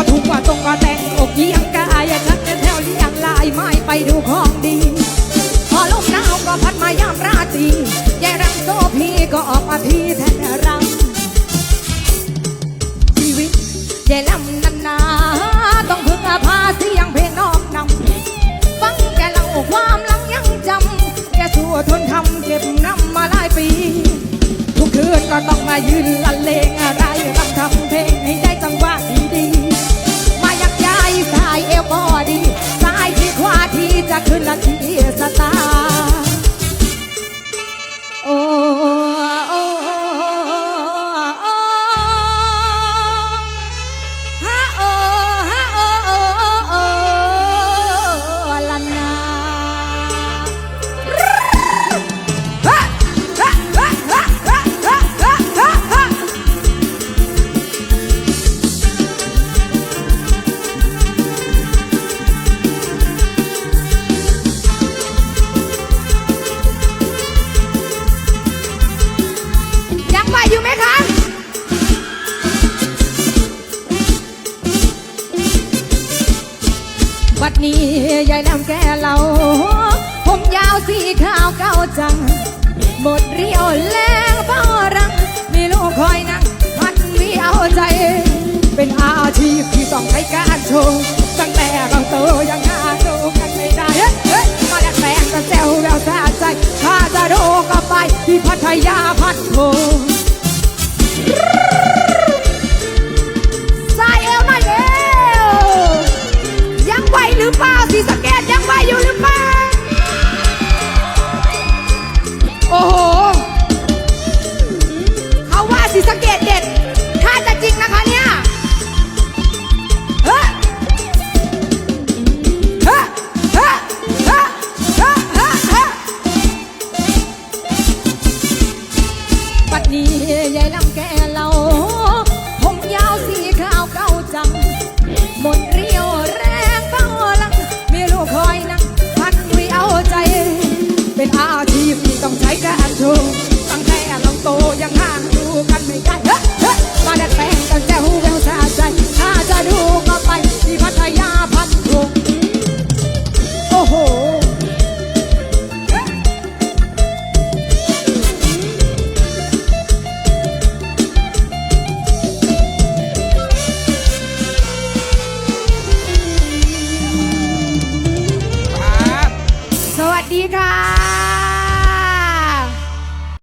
อถูกว่าตรงก็แต่งอกเยียงกายชักจะแถวเลี้ยงลายไม้ไปดูของดี พอลมหนาวก็พัดมายามราตรียายรังโซพีก็ออกมาพี่แทนรังชีวิตยายลำนันาต้องพึ่งอาภาเสียงเพลงนอกนำฟังแกเล่าความหลังยังจำแกสู้ทนทำเก็บน้ำมาหลายปี ทุกคืนก็ต้องมายืนละเลงอะไร วัดนี้ยายนำแก่เรา ผมยาวสีขาวเก้าจัง หมดเรียวแรงเฝ้ารัง มีลูกคอยนั่งพันมีเอาใจ เป็นอาชีพที่ต้องใช้การโชว์ตั้งแต่เราโตยังหาดูกันไม่ได้เฮ้ยมาแลกแฟนกันแซวแววสะใจ ถ้าจะโดก็ไปที่พัทยาพัทโพ ওহো ตั้งแต่เราโตยังห่างดูกันไม่ได้เฮ้เฮ้ยมาดัดแปลง